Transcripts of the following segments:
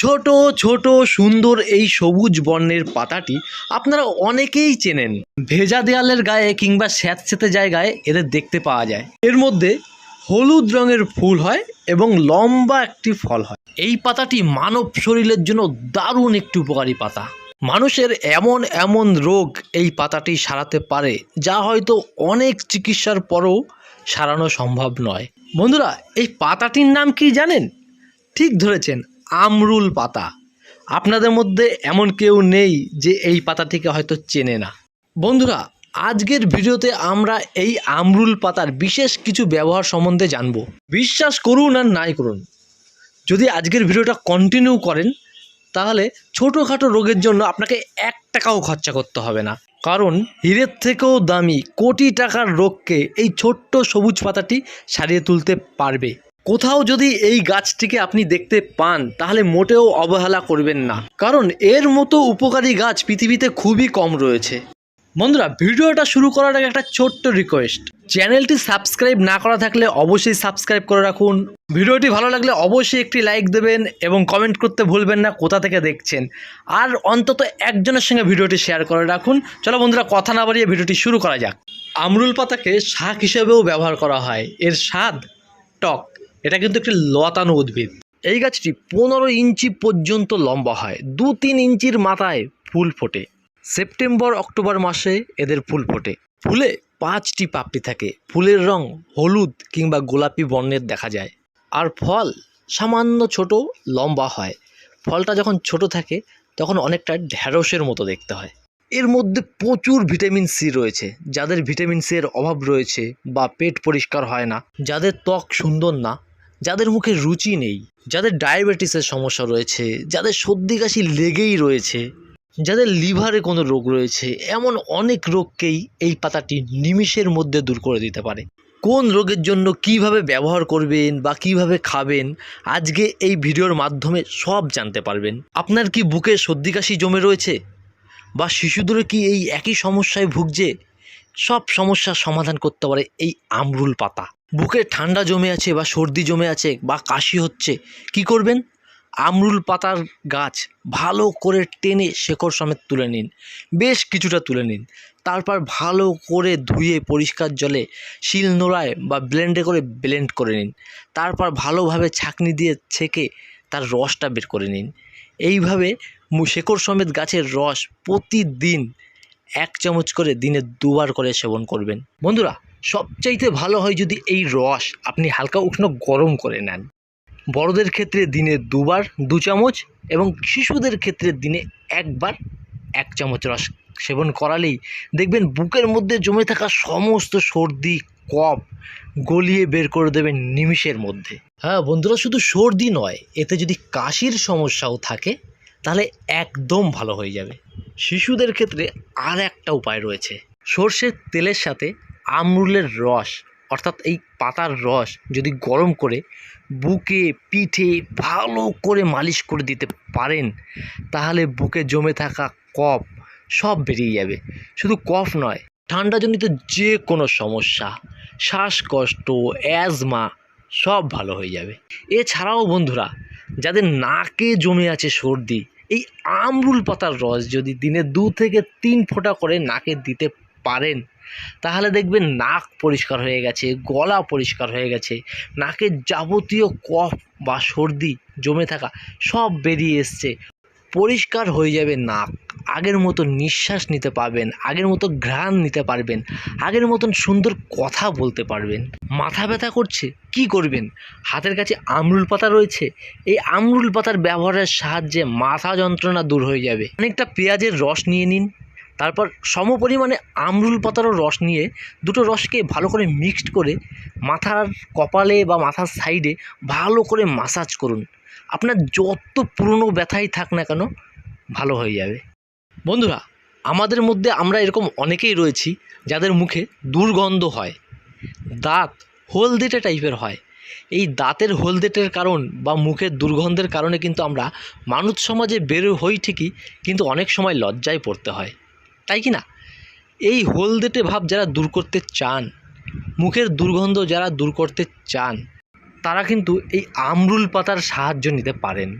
ছোট ছোট, সুন্দর এই সবুজ বর্ণের পাতাটি আপনারা অনেকেই চেনেন। ভেজা দেয়ালের গায়ে কিংবা স্যাঁতস্যাঁতে জায়গায় এদের দেখতে পাওয়া যায়। এর মধ্যে হলুদ রঙের ফুল হয় এবং লম্বা একটি ফল হয়। এই পাতাটি মানব শরীরের জন্য দারুণ একটি উপকারী পাতা। মানুষের এমন এমন রোগ এই পাতাটি সারাতে পারে, যা হয়তো অনেক চিকিৎসার পরেও সারানো সম্ভব নয়। বন্ধুরা, এই পাতাটির নাম কি জানেন? ঠিক ধরেছেন আমরুল পাতা। আপনাদের মধ্যে এমন কেউ নেই যে এই পাতাটিকে হয়তো চেনে না। বন্ধুরা, আজকের ভিডিওতে আমরা এই আমরুল পাতার বিশেষ কিছু ব্যবহার সম্বন্ধে জানব। বিশ্বাস করুন আর নাই করুন। যদি আজকের ভিডিওটা কন্টিনিউ করেন, তাহলে ছোটোখাটো রোগের জন্য আপনাকে এক টাকাও খরচা করতে হবে না। কারণ হীরের থেকেও দামি কোটি টাকার রোগকে এই ছোট্ট সবুজ পাতাটি সারিয়ে তুলতে পারবে। কোথাও যদি এই গাছটিকে আপনি দেখতে পান, তাহলে মোটেও অবহেলা করবেন না। কারণ এর মতো উপকারী গাছ পৃথিবীতে খুবই কম রয়েছে। বন্ধুরা, ভিডিওটা শুরু করার আগে একটা ছোট্ট রিকোয়েস্ট চ্যানেলটি সাবস্ক্রাইব না করা থাকলে অবশ্যই সাবস্ক্রাইব করে রাখুন। ভিডিওটি ভালো লাগলে অবশ্যই একটি লাইক দেবেন এবং কমেন্ট করতে ভুলবেন না কোথা থেকে দেখছেন। আর অন্তত একজনের সঙ্গে ভিডিওটি শেয়ার করে রাখুন। চলো বন্ধুরা, কথা না বাড়িয়ে ভিডিওটি শুরু করা যাক। আমরুল পাতাকে শাক হিসেবেও ব্যবহার করা হয়। এর স্বাদ টক। এটা কিন্তু একটি লতানো উদ্ভিদ। এই গাছটি পনেরো ইঞ্চি পর্যন্ত লম্বা হয়, দু তিন ইঞ্চির মাথায় ফুল ফোটে। সেপ্টেম্বর, অক্টোবর মাসে এদের ফুল ফোটে। ফুলে পাঁচটি পাপড়ি থাকে, ফুলের রং হলুদ কিংবা গোলাপি বর্ণের দেখা যায়। আর ফল সামান্য ছোট, লম্বা হয়। ফলটা যখন ছোট থাকে, তখন অনেকটা ঢ্যাঁড়সের মতো দেখতে হয়। এর মধ্যে প্রচুর ভিটামিন সি রয়েছে, যাদের ভিটামিন সি এর অভাব রয়েছে বা পেট পরিষ্কার হয় না, যাদের ত্বক সুন্দর না যাদের মুখে রুচি নেই, যাদের ডায়াবেটিসের সমস্যা রয়েছে, যাদের সর্দি কাশি লেগেই রয়েছে, যাদের লিভারে কোনো রোগ রয়েছে, এমন অনেক রোগকেই এই পাতাটি নিমিষের মধ্যে দূর করে দিতে পারে। কোন রোগের জন্য কীভাবে ব্যবহার করবেন বা কীভাবে খাবেন, আজকে এই ভিডিওর মাধ্যমে সব জানতে পারবেন। আপনার কি বুকে সর্দি কাশি জমে রয়েছে? বা শিশুদের কি এই একই সমস্যায় ভুগছে? সব সমস্যার সমাধান করতে পারে এই আমরুল পাতা। বুকে ঠান্ডা জমে আছে বা সর্দি জমে আছে বা কাশি হচ্ছে, কি করবেন? আমরুল পাতার গাছ ভালো করে টেনে শেকড় সমেত তুলে নিন। বেশ কিছুটা তুলে নিন। তারপর ভালো করে ধুয়ে পরিষ্কার জলে শিল নোড়ায় বা ব্লেন্ডে করে ব্লেন্ড করে নিন। তারপর ভালোভাবে ছাঁকনি দিয়ে ছেঁকে তার রসটা বের করে নিন। এইভাবে শেকড় সমেত গাছের রস প্রতিদিন এক চামচ করে দিনে দুবার করে সেবন করবেন। বন্ধুরা সবচাইতে ভালো হয় যদি এই রস আপনি হালকা উষ্ণ গরম করে নেন। বড়দের ক্ষেত্রে দিনে দুবার দু চামচ এবং শিশুদের ক্ষেত্রে দিনে একবার এক চামচ রস সেবন করালেই দেখবেন বুকের মধ্যে জমে থাকা সমস্ত সর্দি, কফ গলিয়ে বের করে দেবেন নিমিষের মধ্যে। হ্যাঁ বন্ধুরা, শুধু সর্দি নয়, এতে যদি কাশির সমস্যাও থাকে, তাহলে একদম ভালো হয়ে যাবে। শিশুদের ক্ষেত্রে আর একটা উপায় রয়েছে। সর্ষের তেলের সাথে আমরুলের রস, অর্থাৎ এই পাতার রস যদি গরম করে বুকে, পিঠে ভালো করে মালিশ করে দিতে পারেন, তাহলে বুকে জমে থাকা কফ সব বেরিয়ে যাবে। শুধু কফ নয়, ঠান্ডাজনিত যে কোনো সমস্যা, শ্বাসকষ্ট, অ্যাজমা সব ভালো হয়ে যাবে। এছাড়াও বন্ধুরা, যাদের নাকে জমে আছে সর্দি, এই আমরুল পাতার রস যদি দিনে দু থেকে তিন ফোঁটা করে নাকে দিতে পারেন তাহলে দেখবেন নাক পরিষ্কার হয়ে গেছে, গলা পরিষ্কার হয়ে গেছে, নাকের যাবতীয় কফ বা সর্দি জমে থাকা সব বেরিয়ে এসছে। পরিষ্কার হয়ে যাবে নাক, আগের মতো নিঃশ্বাস নিতে পারবেন, আগের মতো ঘ্রাণ নিতে পারবেন, আগের মতন সুন্দর কথা বলতে পারবেন। মাথা ব্যথা করছে, কি করবেন? হাতের কাছে আমরুল পাতা রয়েছে, এই আমরুল পাতার ব্যবহারের সাহায্যে মাথা যন্ত্রণা দূর হয়ে যাবে। অনেকটা পেঁয়াজের রস নিয়ে নিন তারপর সম পরিমাণে আমরুল পাতারও রস নিয়ে দুটো রসকে ভালো করে মিক্সড করে মাথার কপালে বা মাথার সাইডে ভালো করে মাসাজ করুন। আপনার যত পুরনো ব্যথাই থাক না কেন ভালো হয়ে যাবে। বন্ধুরা, আমাদের মধ্যে আমরা এরকম অনেকেই রয়েছি যাদের মুখে দুর্গন্ধ হয়, দাঁত হলদেটে টাইপের হয়। এই দাঁতের হলদেটের কারণ বা মুখের দুর্গন্ধের কারণে কিন্তু আমরা মানুষ সমাজে বের হই ঠিকই, কিন্তু অনেক সময় লজ্জায় পড়তে হয়। তাই কি না? এই হলদেটে ভাব যারা দূর করতে চান, মুখের দুর্গন্ধ যারা দূর করতে চান, তারা কিন্তু এই আমরুল পাতার সাহায্য নিতে পারেন।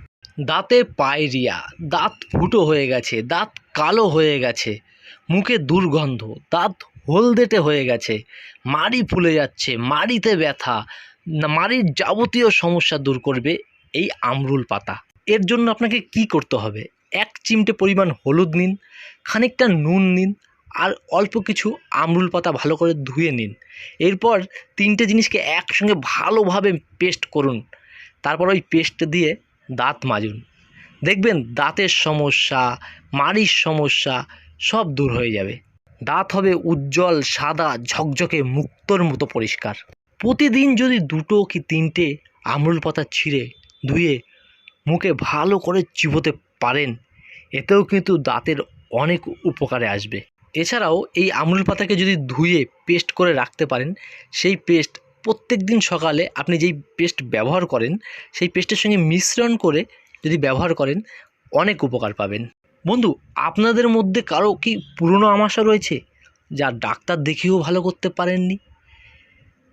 দাঁতে পায়রিয়া, দাঁত ফুটো হয়ে গেছে, দাঁত কালো হয়ে গেছে, মুখে দুর্গন্ধ, দাঁত হলদেটে হয়ে গেছে, মাড়ি ফুলে যাচ্ছে, মাড়িতে ব্যথা মাড়ির যাবতীয় সমস্যা দূর করবে এই আমরুল পাতা। এর জন্য আপনাকে কি করতে হবে? এক চিমটে পরিমাণ হলুদ নিন, খানিকটা নুন নিন আর অল্প কিছু আমরুল পাতা ভালো করে ধুয়ে নিন। এরপর তিনটে জিনিসকে একসঙ্গে ভালোভাবে পেস্ট করুন। তারপর ওই পেস্ট দিয়ে দাঁত মাজুন। দেখবেন দাঁতের সমস্যা, মাড়ির সমস্যা সব দূর হয়ে যাবে। দাঁত হবে উজ্জ্বল, সাদা, ঝকঝকে, মুক্তোর মতো পরিষ্কার। প্রতিদিন যদি দুটো কি তিনটে আমরুল পাতা ছিঁড়ে ধুয়ে মুখে ভালো করে চিবোতে পারেন, এতেও কিন্তু দাঁতের অনেক উপকারে আসবে। এছাড়াও এই আমরুল পাতাকে যদি ধুয়ে পেস্ট করে রাখতে পারেন, সেই পেস্ট প্রত্যেক দিন সকালে আপনি যেই পেস্ট ব্যবহার করেন, সেই পেস্টের সঙ্গে মিশ্রণ করে যদি ব্যবহার করেন, অনেক উপকার পাবেন। বন্ধু, আপনাদের মধ্যে কারও কি পুরনো আমাশা রয়েছে, যা ডাক্তার দেখিয়েও ভালো করতে পারেননি?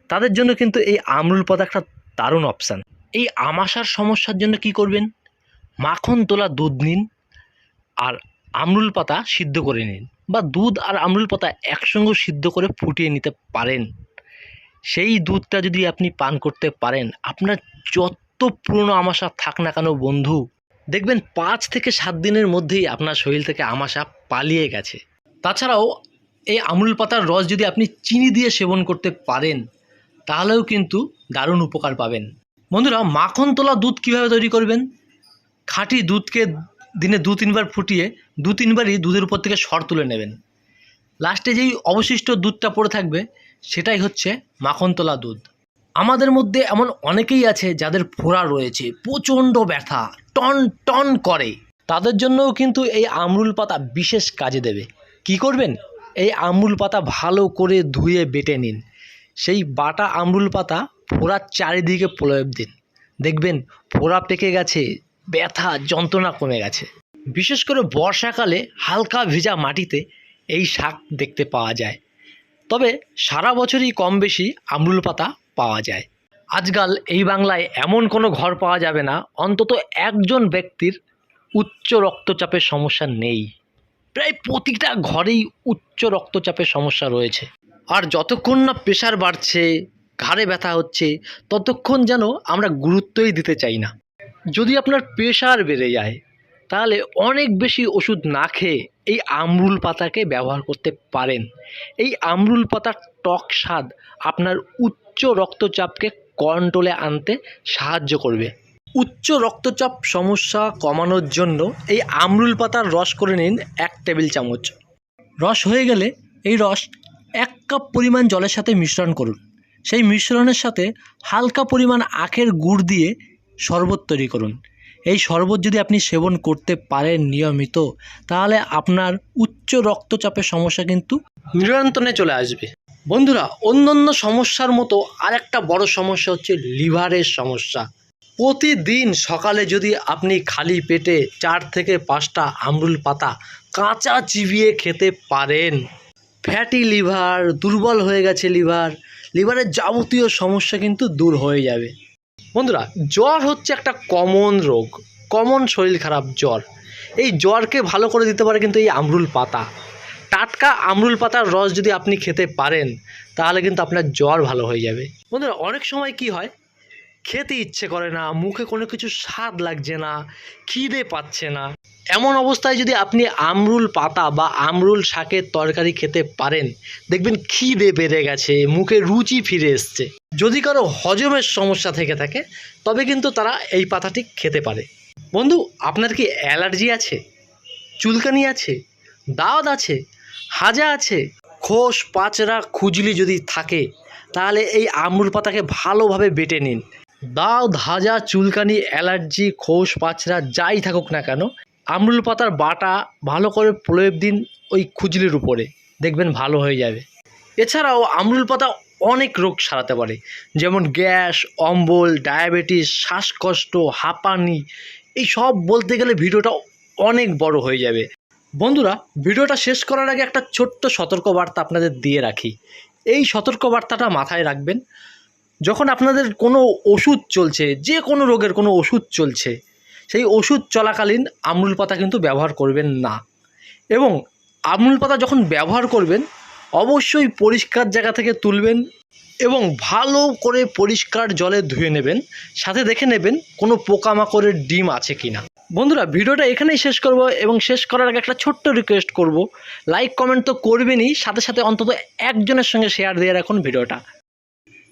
তাদের জন্য কিন্তু এই আমরুল পাতা একটা দারুণ অপশান এই আমাশার সমস্যার জন্য কি করবেন? মাখন তোলা দুধ নিন আর আমরুল পাতা সিদ্ধ করে নিন বা দুধ আর আমরুল পাতা একসঙ্গে সিদ্ধ করে ফুটিয়ে নিতে পারেন। সেই দুধটা যদি আপনি পান করতে পারেন, আপনার যত পুরনো আমাশা থাক না কেন বন্ধু, দেখবেন পাঁচ থেকে সাত দিনের মধ্যেই আপনার শরীর থেকে আমাশা পালিয়ে গেছে। তাছাড়াও এই আমরুল পাতার রস যদি আপনি চিনি দিয়ে সেবন করতে পারেন, তাহলেও কিন্তু দারুণ উপকার পাবেন। বন্ধুরা, মাখন তোলা দুধ কীভাবে তৈরি করবেন? খাঁটি দুধকে দিনে দু তিনবার ফুটিয়ে, দু তিনবারই দুধের উপর থেকে সর তুলে নেবেন। লাস্টে যেই অবশিষ্ট দুধটা পড়ে থাকবে, সেটাই হচ্ছে মাখনতলা দুধ। আমাদের মধ্যে এমন অনেকেই আছে যাদের ফোড়া রয়েছে, প্রচণ্ড ব্যথা, টন টন করে। তাদের জন্যও কিন্তু এই আমরুল পাতা বিশেষ কাজে দেবে। কি করবেন? এই আমরুল পাতা ভালো করে ধুয়ে বেটে নিন। সেই বাটা আমরুল পাতা ফোড়ার চারিদিকে প্রয়োগ দিন। দেখবেন ফোড়া পেকে গেছে ব্যথা, যন্ত্রণা কমে গেছে। বিশেষ করে বর্ষাকালে হালকা ভেজা মাটিতে এই শাক দেখতে পাওয়া যায়। তবে সারা বছরই কম বেশি আমরুল পাতা পাওয়া যায়। আজকাল এই বাংলায় এমন কোনো ঘর পাওয়া যাবে না, অন্তত একজন ব্যক্তির উচ্চ রক্তচাপের সমস্যা নেই। প্রায় প্রতিটা ঘরেই উচ্চ রক্তচাপের সমস্যা রয়েছে। আর যতক্ষণ না প্রেশার বাড়ছে, ঘাড়ে ব্যথা হচ্ছে, ততক্ষণ যেন আমরা গুরুত্বই দিতে চাই না। যদি আপনার প্রেশার বেড়ে যায়, তাহলে অনেক বেশি ওষুধ না খেয়ে এই আমরুল পাতাকে ব্যবহার করতে পারেন। এই আমরুল পাতার টক স্বাদ আপনার উচ্চ রক্তচাপকে কন্ট্রোলে আনতে সাহায্য করবে। উচ্চ রক্তচাপ সমস্যা কমানোর জন্য এই আমরুল পাতার রস করে নিন এক টেবিল চামচ। রস হয়ে গেলে এই রস এক কাপ পরিমাণ জলের সাথে মিশ্রণ করুন। সেই মিশ্রণের সাথে হালকা পরিমাণ আখের গুড় দিয়ে শরবত তৈরি করুন। এই শরবত যদি আপনি সেবন করতে পারেন নিয়মিত, তাহলে আপনার উচ্চ রক্তচাপের সমস্যা কিন্তু নিয়ন্ত্রণে চলে আসবে। বন্ধুরা, অন্যান্য সমস্যার মতো আরেকটা বড় সমস্যা হচ্ছে লিভারের সমস্যা। প্রতিদিন সকালে যদি আপনি খালি পেটে চার থেকে পাঁচটা আমরুল পাতা কাঁচা চিবিয়ে খেতে পারেন। ফ্যাটি লিভার, দুর্বল হয়ে গেছে লিভার, লিভারের যাবতীয় সমস্যা কিন্তু দূর হয়ে যাবে। বন্ধুরা, জ্বর হচ্ছে একটা কমন রোগ কমন শরীর খারাপ জ্বর। এই জ্বরকে ভালো করে দিতে পারে কিন্তু এই আমরুল পাতা। টাটকা আমরুল পাতার রস যদি আপনি খেতে পারেন, তাহলে কিন্তু আপনার জ্বর ভালো হয়ে যাবে। বন্ধুরা, অনেক সময় কি হয়? খেতে ইচ্ছে করে না, মুখে কোনো কিছু স্বাদ লাগছে না, খিদে পাচ্ছে না। এমন অবস্থায় যদি আপনি আমরুল পাতা বা আমরুল শাকের তরকারি খেতে পারেন, দেখবেন খিদে বেড়ে গেছে, মুখে রুচি ফিরে এসছে। যদি কারও হজমের সমস্যা থেকে থাকে, তবে কিন্তু তারা এই পাতাটি খেতে পারে। বন্ধু, আপনার কি অ্যালার্জি আছে? চুলকানি আছে? দাঁত আছে? হাজা আছে? খোস পাচরা খুজলি যদি থাকে, তাহলে এই আমরুল পাতাকে ভালোভাবে বেটে নিন। দাঁত হাজা, চুলকানি, অ্যালার্জি খোস পাচরা যাই থাকুক না কেন আমরুল পাতার বাটা ভালো করে প্রয়োগ দিন ওই খুজলির উপরে, দেখবেন ভালো হয়ে যাবে। এছাড়াও আমরুল পাতা অনেক রোগ সারাতে পারে, যেমন গ্যাস, অম্বল, ডায়াবেটিস, শ্বাসকষ্ট, হাঁপানি, এই সব বলতে গেলে ভিডিওটা অনেক বড় হয়ে যাবে। বন্ধুরা, ভিডিওটা শেষ করার আগে একটা ছোট্ট সতর্কবার্তা আপনাদের দিয়ে রাখি। এই সতর্কবার্তাটা মাথায় রাখবেন, যখন আপনাদের কোনো ওষুধ চলছে, যে কোনো রোগের কোনো ওষুধ চলছে সেই ওষুধ চলাকালীন আমরুল পাতা কিন্তু ব্যবহার করবেন না। এবং আমরুল পাতা যখন ব্যবহার করবেন, অবশ্যই পরিষ্কার জায়গা থেকে তুলবেন এবং ভালো করে পরিষ্কার জলে ধুয়ে নেবেন। সাথে দেখে নেবেন কোনো পোকামাকড়ের ডিম আছে কি না বন্ধুরা, ভিডিওটা এখানেই শেষ করব এবং শেষ করার আগে একটা ছোট্ট রিকোয়েস্ট করব। লাইক কমেন্ট তো করবেনই, সাথে সাথে অন্তত একজনের সঙ্গে শেয়ার দিয়ে রাখুন ভিডিওটা।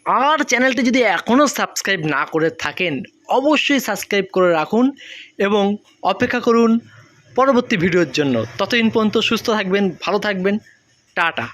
আর চ্যানেলটি যদি এখনও সাবস্ক্রাইব না করে থাকেন, অবশ্যই সাবস্ক্রাইব করে রাখুন এবং অপেক্ষা করুন পরবর্তী ভিডিওর জন্য। ততদিন পর্যন্ত সুস্থ থাকবেন, ভালো থাকবেন। টাটা।